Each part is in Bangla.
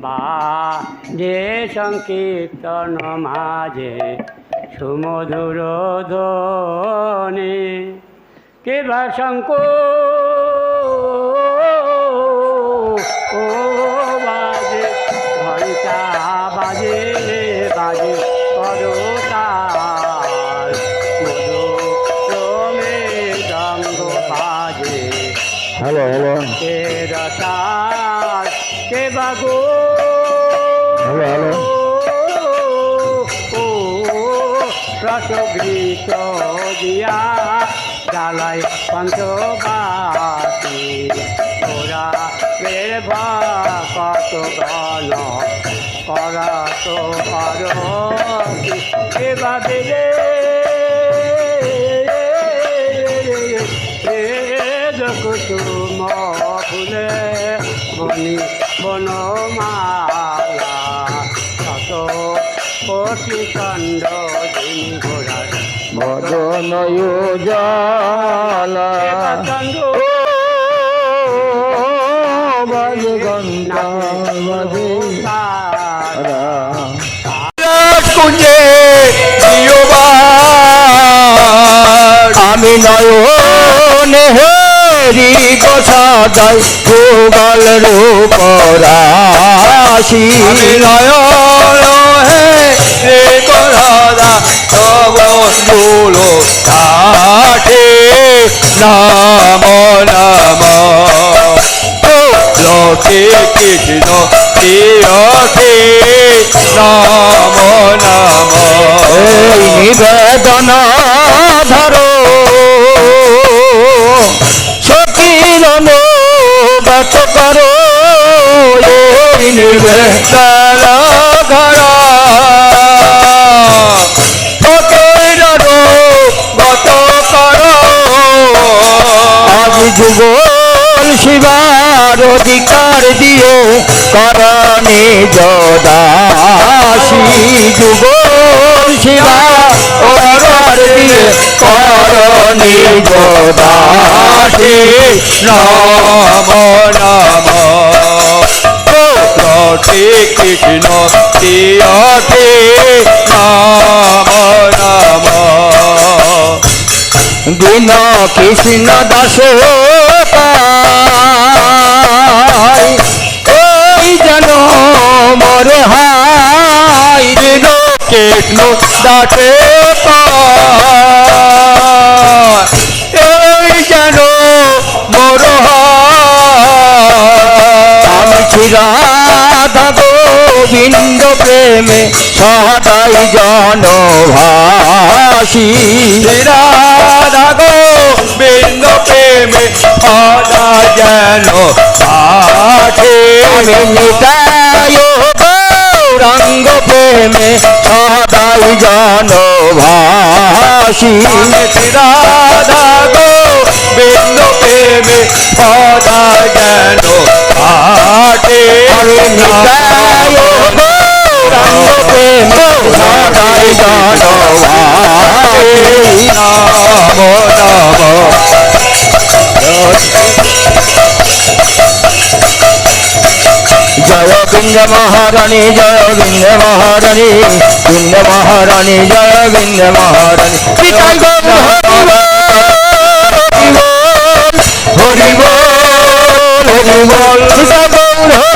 বাজে সংকীর্তন মাঝে সুমধুর ধ্বনি। কে বা শঙ্ক? ও বাজে ঘণ্টা বাজে বাজে। রসাল কে বাগো হ্যালো হ্যালো। ও রসগৃত দিয়া জ্বালাই পঞ্চবাসী ওরা বের কত গণ করা তো আরতি এবা মণি বনমালা। শত কোটি খণ্ড দিন ঘোড়ার জালা কুঞ্জে আমি নয়নে হেরি গোসাদাই ভূগল রূপ রাশি নয়ন হে রে গোসাদা তব কাঠে নাম নাম। লোকে কৃষ্ণ প্রিয়কে নাম নাম। এই নিবেদন ধরো গত করো এই নিবেদন ধর ফকির গত করো। আজ শিবার অধিকার দিয়ে করণে যদাসী। যুগল শিবার দিয়ে করণে যদাসী নম নম। কৃষ্ণ প্রিয়তে নাম নাম। দিন কৃষ্ণ দাস ওই যেন মোর হাই কৃষ্ণ দাসে রাধা গোবিন্দ প্রেমে সদাই জনভাসী রাধা গোবিন্দ প্রেমে সদাই যেন পাঠে নিতায় গৌরাঙ্গ প্রেমে সদাই জনভাসী রাধা গোবিন্দ প্রেমে সদাই যেন গৌরাঙ্গ প্রেমে সদাই জনভাসী নাম জয় বৃন্দ মহারানী জয় বৃন্দ মহারানী বৃন্দ মহারানী জয় বৃন্দ মহারানী। গৌর হরি বল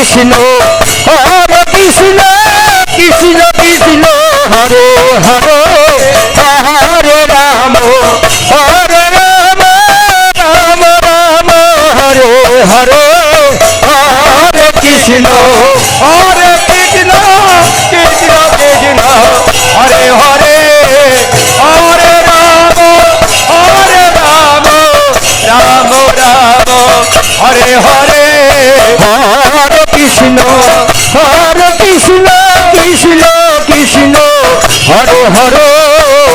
কৃষ্ণ হরে কৃষ্ণ।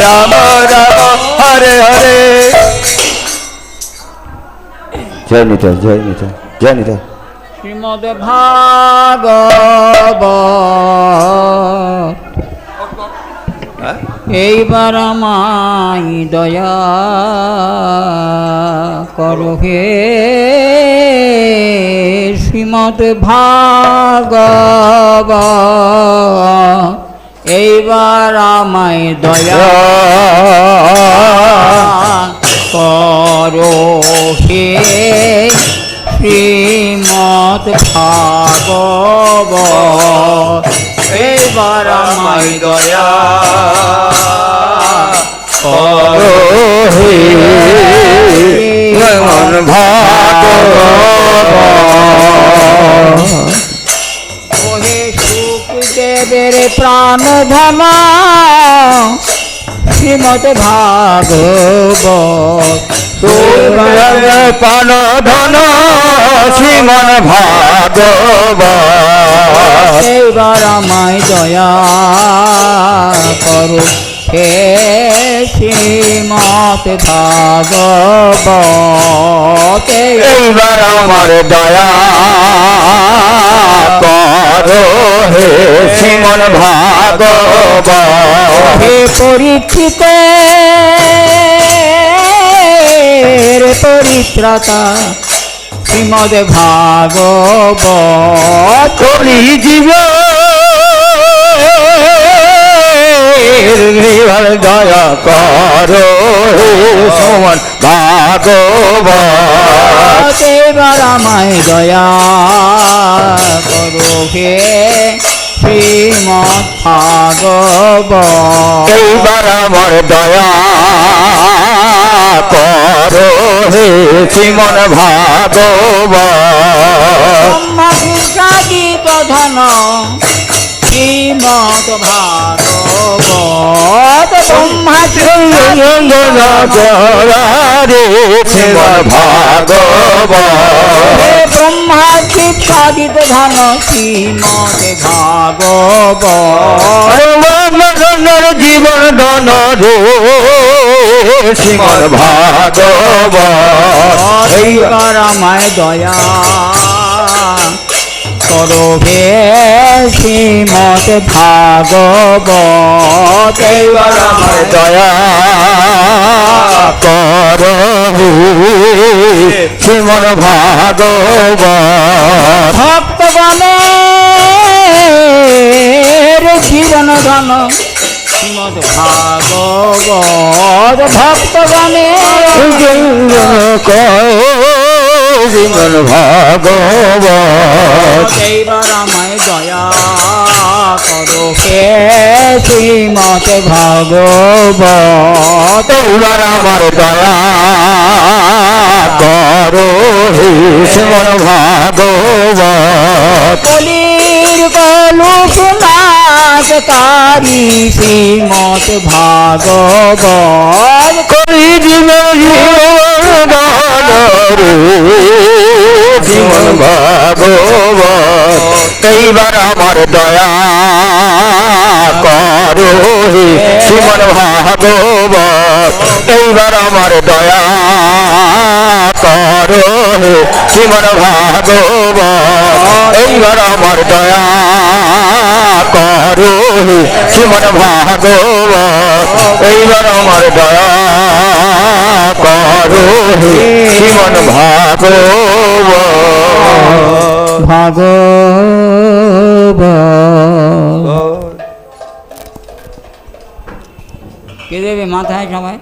রাম রাম হরে হরে জয় নিতাই জয় নিতাই জয় নিতাই শ্রীমদ ভাগবত এইবার আমায় দয়া করো হে শ্রীমদ ভাগবত। এইবার আমায় দয়া করো হে শ্রীমদ ভাগব এবার আমায় দয়া করো হে ভাগবত। সুখদেবের প্রাণ ধন শ্রীমদ ভাগবত। পান ধন শ্রীমন ভাগব এবার আমায় দয়া করো। হে শ্রীমদ ভাগবত। এইবার আমার দয়া শ্রীমন ভাগব হে পরীক্ষিত পরিত্রাতা শ্রীমদ ভাগবত। কলি জীব। দয়া করো সমান ভাগব এবার আমায় দয়া করো হে ভাগবত। এইবার আমার দয়া করো হে শ্রীমন ভাগব ব্রহ্মপুষাদিত ধন শ্রীমদ ভাগবত। ব্রহ্মা শিক্ষাদিত ধন শ্রীমদ ভাগবত মরণর জীবন ধন শ্রীমদ ভাগব আমায় দয়া। করো হে শ্রীমদ ভাগবত দয়া কর। শ্রীমন ভাগব ভক্তগণের জীবন ধন। শ্রীমদ ভাগবত। ভক্তগণের শ্রীমন ভাগব এইবার আমায় দয়া করো হে শ্রীমদ ভাগবত। এবার আমার দয়া করো হে শ্রীমন ভাগবত। কলির কলুক শ্রীমত ভাগবত। করি জীবন এইবার আমার দয়া করো হে শ্রীমন ভাগবত এইবার আমার দয়া করো হে শ্রীমন ভাগবত এইবার আমার দয়া করো হে শ্রীমন ভাগবত। এইবার আমার দয়া করো হে শ্রীমন ভাগবত। ভাগবত। কে দেবে মাথায় সবাই?